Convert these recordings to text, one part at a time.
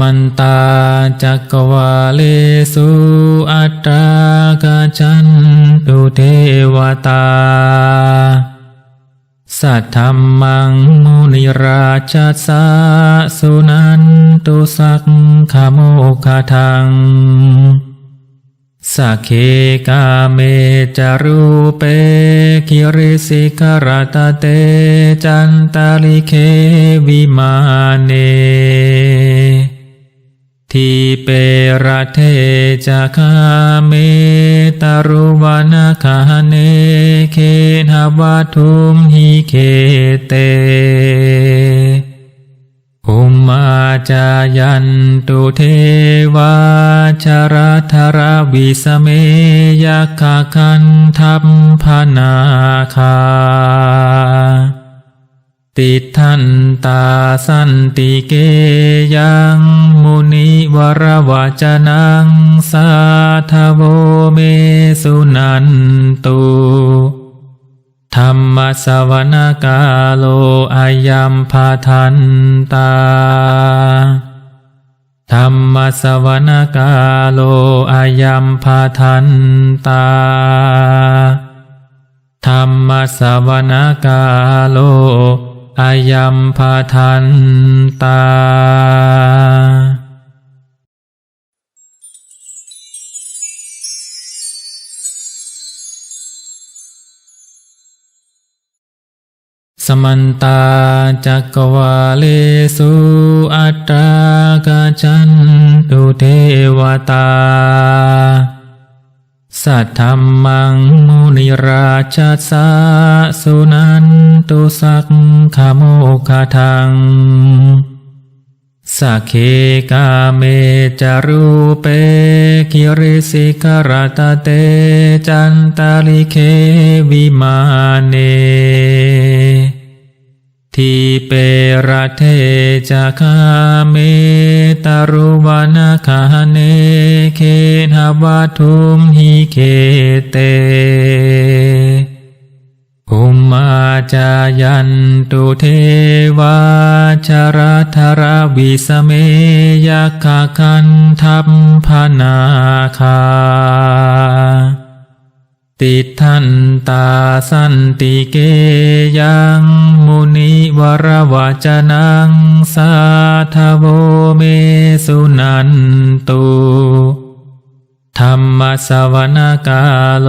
มันตาจักวาเลสุอัตตากาจันตุเทวตา สัทธรรมังมุนิราชสาสุนันตุสักขโมคทังสักเคกาเมจารูเปคิริสิกรตเตจันตาลิเควิมาเน ทีเปรเทจะคาเมตารุวานาคาเนเคหวัทุมหิเคเต อุมมาจายันตุเทวาชรธรวิสเมยคาคันทัพพนาคา ติทันตาสันติเกยังมุนิวรวาจนังสาทโวเมสุนันตุธรรมสวนกาโลอายัมพาทันตาธรรมสวนกาโลอายัมพาทันตาธรรมสวนกาโล อายัมพาทันตา สมันตาจักวาเลสุอัตตากาจันตุเทวตา ธรรมังมุนิราชสาสุนันตุสักขโมคทังสักเคกาเมจารูเปคิริสิกรตาเตจันตาลิเควิมาเน ทีเปรเทจะคาเมตารุวานาคาเนเคหวัทุมหิเคเตอุมาจายันตุเทวาชรธรวิสเมยคาคันทัพพนาคาติทันตาสันติเกยัง วรวาจนังสาทโวเมสุนันตุธรรมสวนกาโล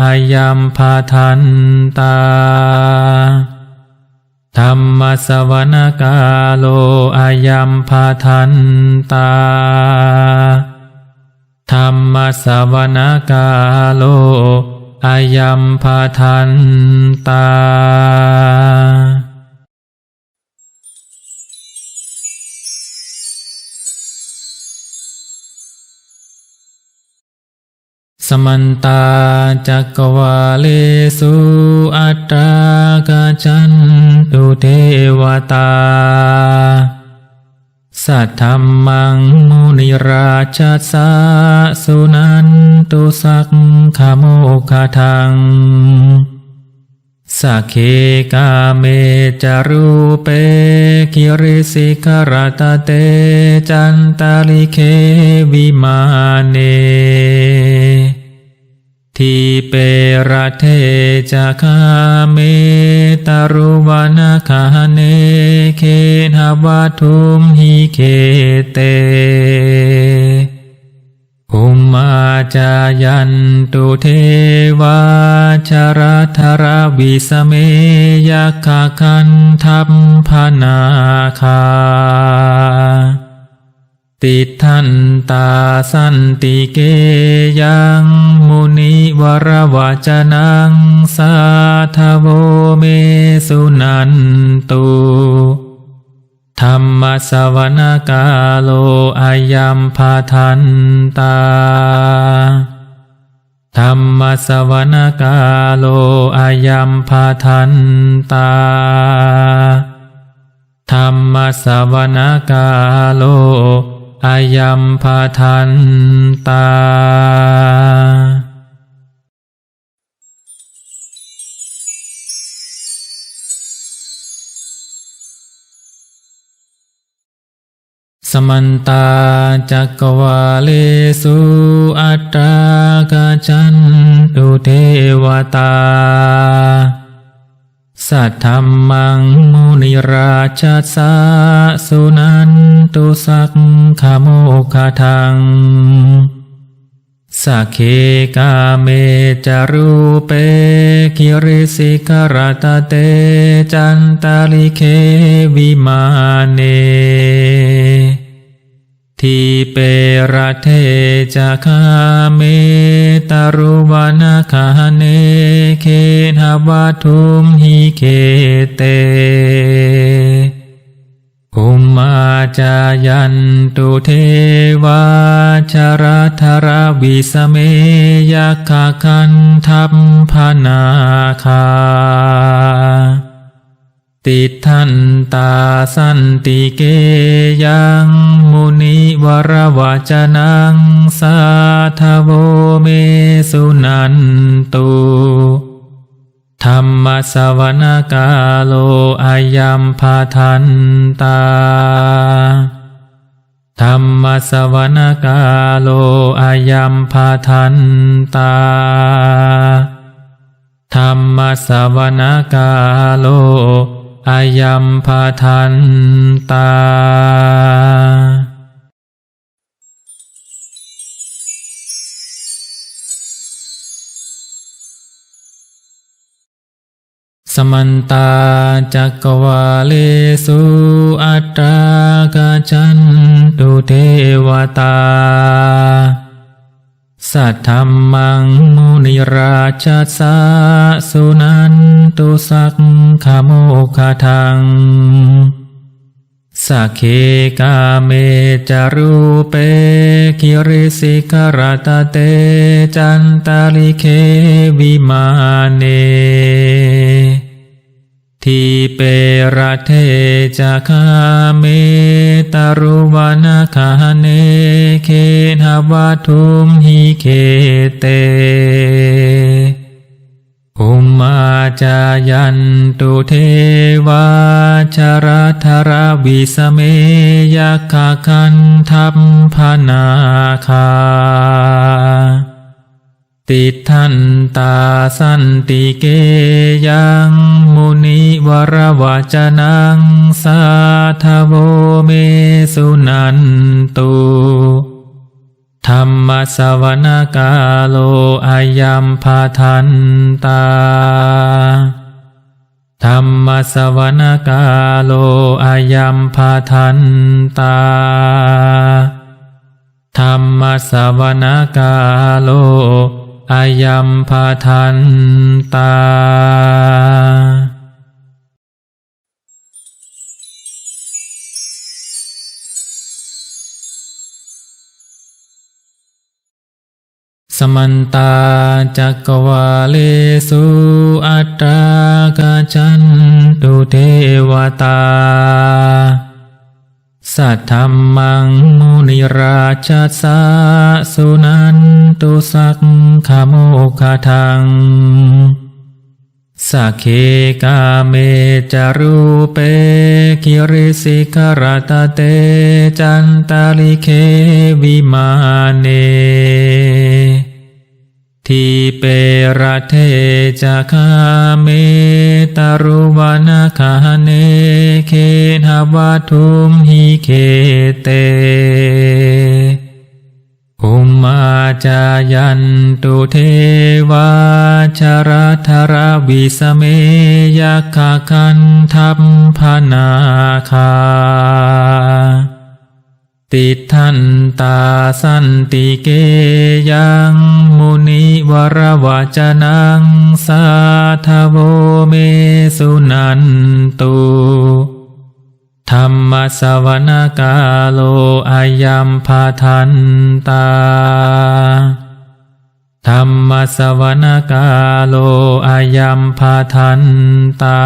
อายัมพาทันตาธรรมสวนกาโลอายัมพาทันตาธรรมสวนกาโลอายัมพาทันตา สมันตาจักวาเลสุอัตตากาจันตุเทวตา สัทธรรมังมุนิราชสาสุนันตุสักขโมคทังสักเคกาเมจารูเปคิริสิกรตาเตจันตาลิเควิมาเน ทีเประเทจะคาเมตารุวานาคาเนเคหวัทุมหิเคเตอุมาจายันตุเทวาชรธรวิสเมยคาคันทัพพนาคา ติทันตาสันติเกยังมุนิวรวจนังสาทโวเมสุนันตุธรรมสวนกาโลอายัมพาทันตาธรรมสวนกาโลอายัมพาทันตาธรรมสวนกาโล อายัมพาทันตา สมันตาจักวาเลสุอัตตากาจันตุเทวตา สัทธรรมังมุนิราชาสาสุนันตุสักขโมคทังสักเคกาเมจารูเปกิริสิกรตเตจันตาลิเควิมาเน ทีเประเทจะคาเมตารุวนาคาเนเคนหวัทุมหิเคเตภุมาจายันตุเทวาชรธรวิสเมยคาคันทัพพนาคา ติทันตาสันติเกยังมุนิวรวจนังสาทโวเมสุนันตุธรรมสวนกาโลอายัมพาทันตาธรรมสวนกาโลอายัมพาทันตาธรรมสวนกาโล อายัมพาทันตา สมันตาจักวาเลสุอัตตากาจันตุเทวตาสัทธรรมังมุนิราชสาสุนัน ตุสักขโมคทังสักเคกาเมจารูเปกิริสิกรตเตจันตาลิเควิมาเนทีเประเทจะคาเมตารุวานาคาเนเคนหวัทุมหิเคเต จายันตุเทวาชรธรวิสเมยคาคันทัพพนาคา ติทันตาสันติเกยังมุนิวรวจนังสาทโวเมสุนันตุ ธรรมสวนกาโลอายัมพาทันตา ธรรมสวนกาโลอายัมพาทันตา ธรรมสวนกาโลอายัมพาทันตา สมันตาจักวาเลสุอัตตากาจันตุเทวตา สัทธรรมังมุนิราชสาสุนันตุสักขโมคทังสักเคกาเมจารูเปกิริสิกรตเตจันตาลิเควิมาเน ทีเปรเทจะคาเมตารุวนาคาเนเคนหวัทุมหิเคเตภุมมาจายันตุเทวาชรธรวิสเมยคาคันทัพพนาคาติทันตาสันติเกยัง นิวรวจนังสาทโวเมสุนันตุธรรมสวนกาโลอายัมพาทันตาธรรมสวนกาโลอายัมพาทันตา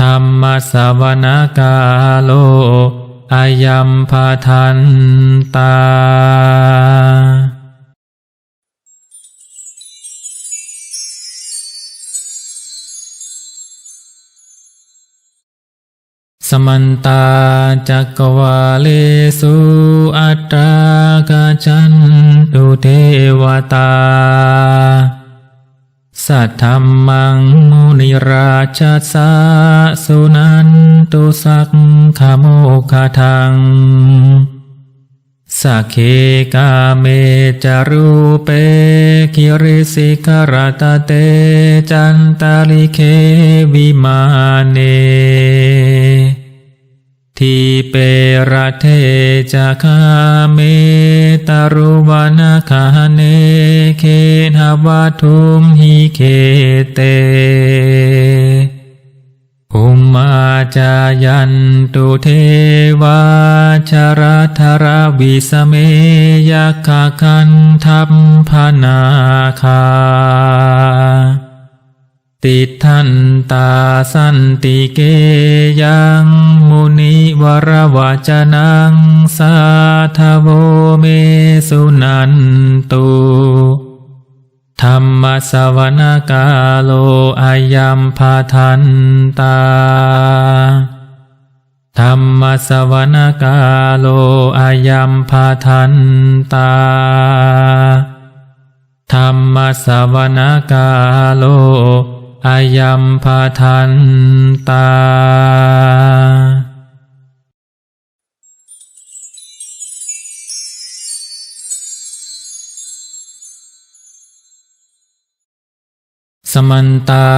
ธรรมสวนกาโลอายัมพาทันตา มันตาจักวาเลสุอัตตากาจันตุเทวตา สัทธรรมังมุนิราชสาสุนันตุสักขโมคทังสักเคกาเมจารูเปกิริสิกรตเตจันตาลิเควิมาเน ทีเประเทจะคาเมตารุวนาคาเนเคนหวัทุมหิเคเตภูมาจายันตุเทวาชรธรวิสเมยคาคันทัพพนาคา ติทันตาสันติเกยังมุนิวรวจนังสาทโวเมสุนันตุธรรมสวนกาโลอายัมพาทันตาธรรมสวนกาโลอายัมพาทันตาธรรมสวนกาโล อายัมพาทันตา สมันตา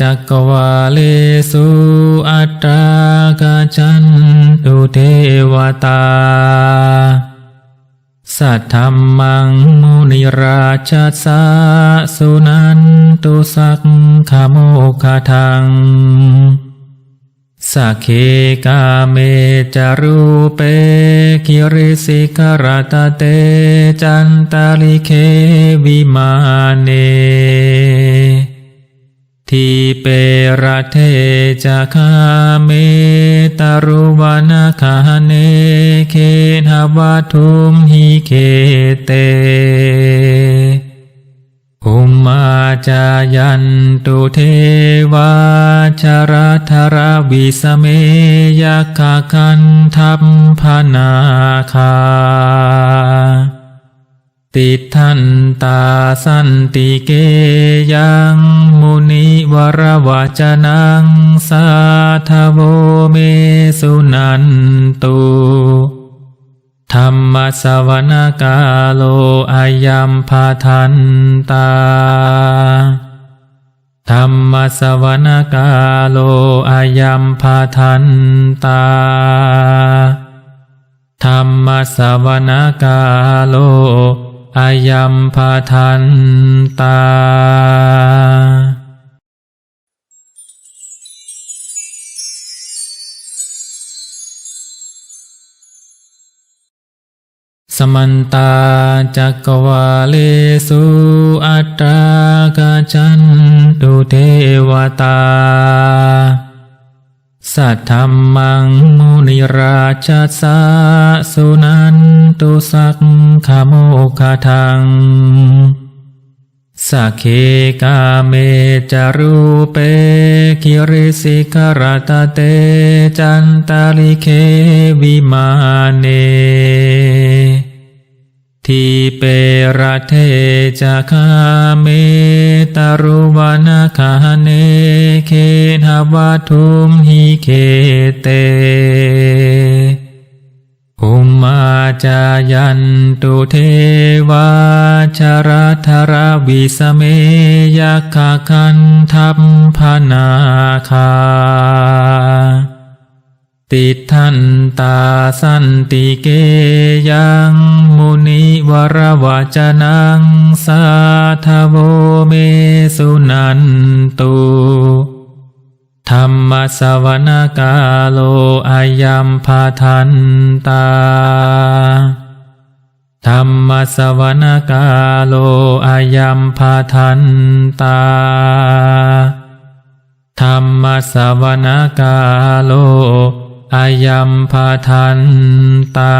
จักวาเลสุอัตตากาจันตุเทวตา สัทธรรมังมุนิราชสาสุนันตุสักขโมคทังสักเคกาเมจารูเปกิริสิกรตเตจันตาลิเควิมาเน ทีเปรเทจะคาเมตารุวนาคาเนเคนหวัทุมหิเคเตภูมมาจายันตุเทวาชรธรวิสเมยคาคันทัพพนาคา ติทันตาสันติเกยังมุนิวรวจนังสาทโวเมสุนันตุธรรมสวนกาโลอายัมพาทันตาธรรมสวนกาโลอายัมพาทันตาธรรมสวนกาโล อายัมพาทันตา สมันตาจักวาเลสุอัตตากาจันตุเทวตาสัทธรรมังมุนิราชสาสุนัน ตุสักขโมคทังสักเคกาเมจารูเปกิริสิกรตเตจันตาลิเควิมาเนทีเประเทจะคาเมตารุวานาคาเนเคนหวัทุมหิเคเต จายันตุเทวาชรธรวิสเมยคาคันทัพพนาคา ติทันตาสันติเกยังมุนิวรวจนังสาทโวเมสุนันตุ รรมสวนกาโลอายัมพาทันตาธรรมสวนกาโลอายัมพาทันตาธรรมสวนกาโลอายัมพาทันตา